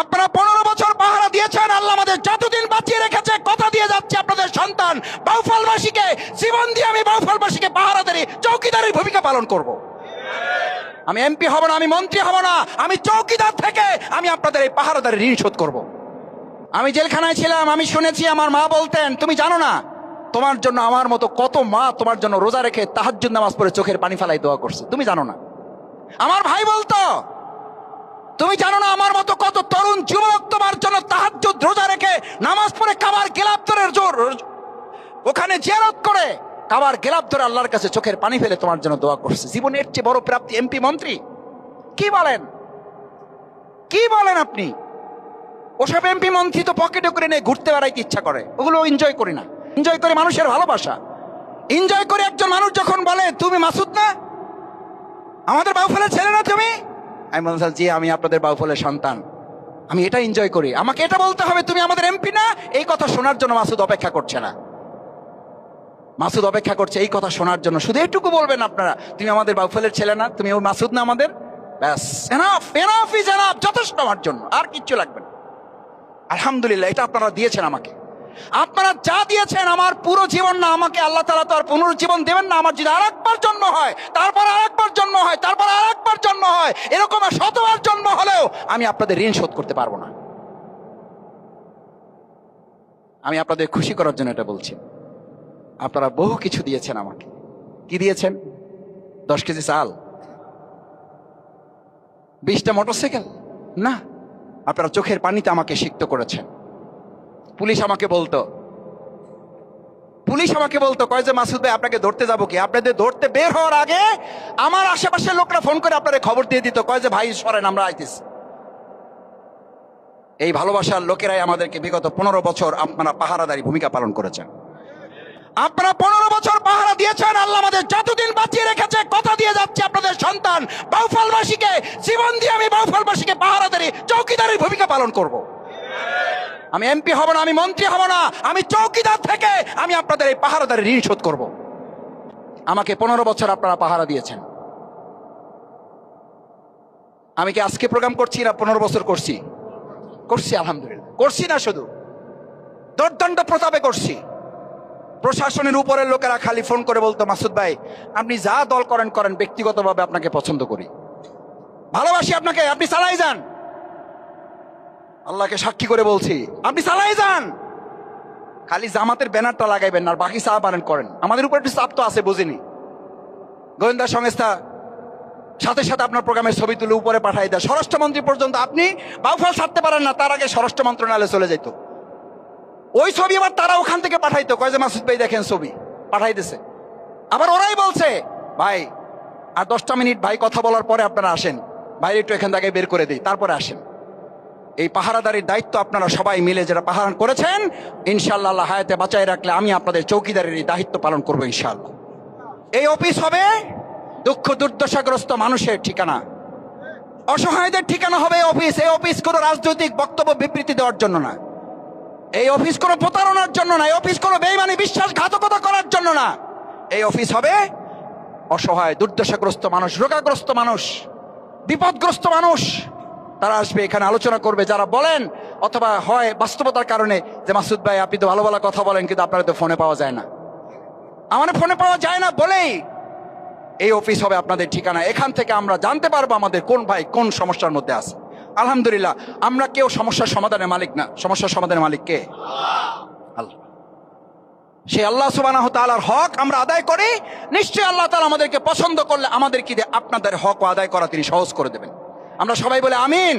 আপনারা পনেরো বছর পাহারা দিয়েছেন, আল্লাহ আমাদের যতদিন বাঁচিয়ে রেখেছে, কথা দিয়ে যাচ্ছে আপনাদের সন্তান। বাউফালবাসীকে, জীবন দিয়ে আমি বাউফলবাসীকে পাহারাদারি চৌকিদারের ভূমিকা পালন করব। আমি এমপি হব না, আমি মন্ত্রী হব না, আমি চৌকিদার থেকে আমি আপনাদের এই পাহারাদারি ঋণ শোধ করব। আমি জেলখানায় ছিলাম, আমি শুনেছি আমার মা বলতেন, তুমি জানো না, তোমার জন্য আমার মতো কত মা তোমার জন্য রোজা রেখে তাহাজ্জুদ নামাজ পড়ে চোখের পানি ফেলাই দোয়া করছে, তুমি জানো না। আমার ভাই বলতো তুমি জানো না আমার মতো কত তরুণ যুবক তোমার জন্য তাহাজ্জুদ, রোজা রেখে নামাজ পড়ে কাবার গেলাপ ধরে জোর ওখানে জিয়ারত করে। কাবার গেলাপ ধরে আল্লাহর কাছে চোখের পানি ফেলে তোমার জন্য দোয়া করছে। জীবনের চেয়ে বড় প্রাপ্তি এমপি মন্ত্রী। কি বলেন? কি বলেন আপনি? ওসব এমপি মন্ত্রী তো পকেটে করে নিয়ে ঘুরতে বেড়াইতে ইচ্ছা করে। ওগুলো এনজয় করি না। এনজয় করে মানুষের ভালোবাসা। এনজয় করে একজন মানুষ যখন বলে, তুমি মাসুদ না? আমাদের বাউফলের ছেলে না তুমি? আমি বলছিলাম জি, আমি আপনাদের বাউফলের সন্তান। আমি এটা এনজয় করি। আমাকে এটা বলতে হবে, তুমি আমাদের এমপি না? এই কথা শোনার জন্য মাসুদ অপেক্ষা করছে না। মাসুদ অপেক্ষা করছে এই কথা শোনার জন্য। শুধু এটুকু বলবেন আপনারা, তুমি আমাদের বাউফলের ছেলে না তুমি ওই মাসুদ না আমাদের? ব্যাস এনাফ যথেষ্ট আমার জন্য, আর কিচ্ছু লাগবে না। আলহামদুলিল্লাহ, এটা আপনারা দিয়েছেন আমাকে। আপনারা যা দিয়েছেন আমার পুরো জীবন না, আমাকে আল্লাহ তালা তো আর পুনর্জীবন দেবেন না, আমার যদি আর একবার জন্ম হয়, তারপর আর একবার জন্ম হয়, তারপর আর একবার জন্ম হয়, এরকম শতবার জন্ম হলেও আমি আপনাদের ঋণ শোধ করতে পারব না। আমি আপনাদের খুশি করার জন্য এটা বলছি। আপনারা বহু কিছু দিয়েছেন আমাকে। কি দিয়েছেন? দশ কেজি চাল। বিশটা মোটরসাইকেল? না। আপনারা চোখের পানিতে আমাকে সিক্ত করেছেন। পুলিশ আমাকে বলতো। পুলিশ আমাকে বলতো, কয় যে মাসুদ ভাই, আপনাকে ধরতে যাব কি? আপনাদের ধরতে বের হওয়ার আগে আমার আশেপাশের লোকরা ফোন করে আপনাদের খবর দিয়ে দিত, কয় যে ভাই, সরেন, আমরা আইতেছি। এই ভালোবাসার লোকেরাই আমাদেরকে বিগত পনেরো বছর আপনারা পাহারাদারি ভূমিকা পালন করেছেন। আপনারা পনেরো বছর পাহারা দিয়েছেন, আল্লাহ আমাদের যতদিন বাঁচিয়ে রেখেছে, কথা দিয়ে যাচ্ছে আপনাদের সন্তান। বাউফলবাসীকে, জীবন দিয়ে আমি বাউফলবাসীকে পাহারাদারি, চৌকিদারের ভূমিকা পালন করব। আমি এমপি হব না, আমি মন্ত্রী হব না, আমি চৌকিদার থেকে আমি আপনাদের এই পাহারাদারি ঋণ শোধ করব। আমাকে পনেরো বছর আপনারা পাহারা দিয়েছেন। আমি কি আজকে প্রোগ্রাম করছি না পনেরো বছর করছি? করছি, আলহামদুলিল্লাহ। করছি না শুধু। দর্দণ্ড প্রতাপে করছি। প্রশাসনের উপরের লোকেরা খালি ফোন করে বলতো, মাসুদ ভাই, আপনি যা দল করেন করেন, ব্যক্তিগতভাবে আপনাকে পছন্দ করি। ভালোবাসি আপনাকে, আপনি চালাই যান। আল্লাহকে সাক্ষী করে বলছি, আপনি চালাই যান! খালি জামাতের ব্যানারটা লাগাইবেন আর বাকি চা পারেন করেন। আমাদের উপর একটু চাপ তো আছে, বুঝিনি। গোয়েন্দা সংস্থা সাথে সাথে আপনার প্রোগ্রামের ছবি তুলে উপরে পাঠাই দেয়। স্বরাষ্ট্রমন্ত্রী পর্যন্ত আপনি বাউফল ছাড়তে পারেন না, তার আগে স্বরাষ্ট্র মন্ত্রণালয়ে চলে যেত ওই ছবি আবার তারা ওখান থেকে পাঠাইতো। কয় যে মাসুদ ভাই দেখেন ছবি পাঠাইতেছে আবার ওরাই বলছে, ভাই, আর দশটা মিনিট ভাই কথা বলার পরে আপনারা আসেন। বাইরে একটু এখান থেকে বের করে দিই, তারপরে আসেন। এই পাহারাদারির দায়িত্ব আপনারা সবাই মিলে যারা পাহারা করেছেন ইনশাল্লাহ হায়াতে বাঁচাই রাখলে আমি আপনাদের চৌকিদারের এই দায়িত্ব পালন করব ইনশাল্লাহ এই অফিস হবে দুঃখ দুর্দশাগ্রস্ত মানুষের ঠিকানা। অসহায়দের ঠিকানা হবে অফিস। এই অফিস কোনো রাজনৈতিক বক্তব্য বিবৃতি দেওয়ার জন্য না। এই অফিস কোনো প্রতারণার জন্য না। এই অফিস কোনো বেইমানি বিশ্বাসঘাতকতা করার জন্য না। এই অফিস হবে অসহায়, দুর্দশাগ্রস্ত মানুষ, রোগাগ্রস্ত মানুষ, বিপদগ্রস্ত মানুষ তারা আসবে, এখানে আলোচনা করবে, যারা বলেন অথবা হয় বাস্তবতার কারণে যে মাসুদ ভাই, আপনি তো ভালো ভালো কথা বলেন, কিন্তু আপনার তো ফোনে পাওয়া যায় না। আমার ফোনে পাওয়া যায় না বলেই এই অফিস হবে আপনাদের ঠিকানা। এখান থেকে আমরা জানতে পারব আমাদের কোন ভাই কোন সমস্যার মধ্যে আছে। আলহামদুলিল্লাহ, আমরা কেউ সমস্যার সমাধানের মালিক না। সমস্যার সমাধানের মালিক কে? আল্লাহ। সে আল্লাহ সুবাহ তালার হক আমরা আদায় করি। নিশ্চয়ই আল্লাহ তালা আমাদেরকে পছন্দ করলে আমাদের কি আপনাদের হক আদায় করা তিনি সহজ করে দেবেন। আমরা সবাই বলে আমিন।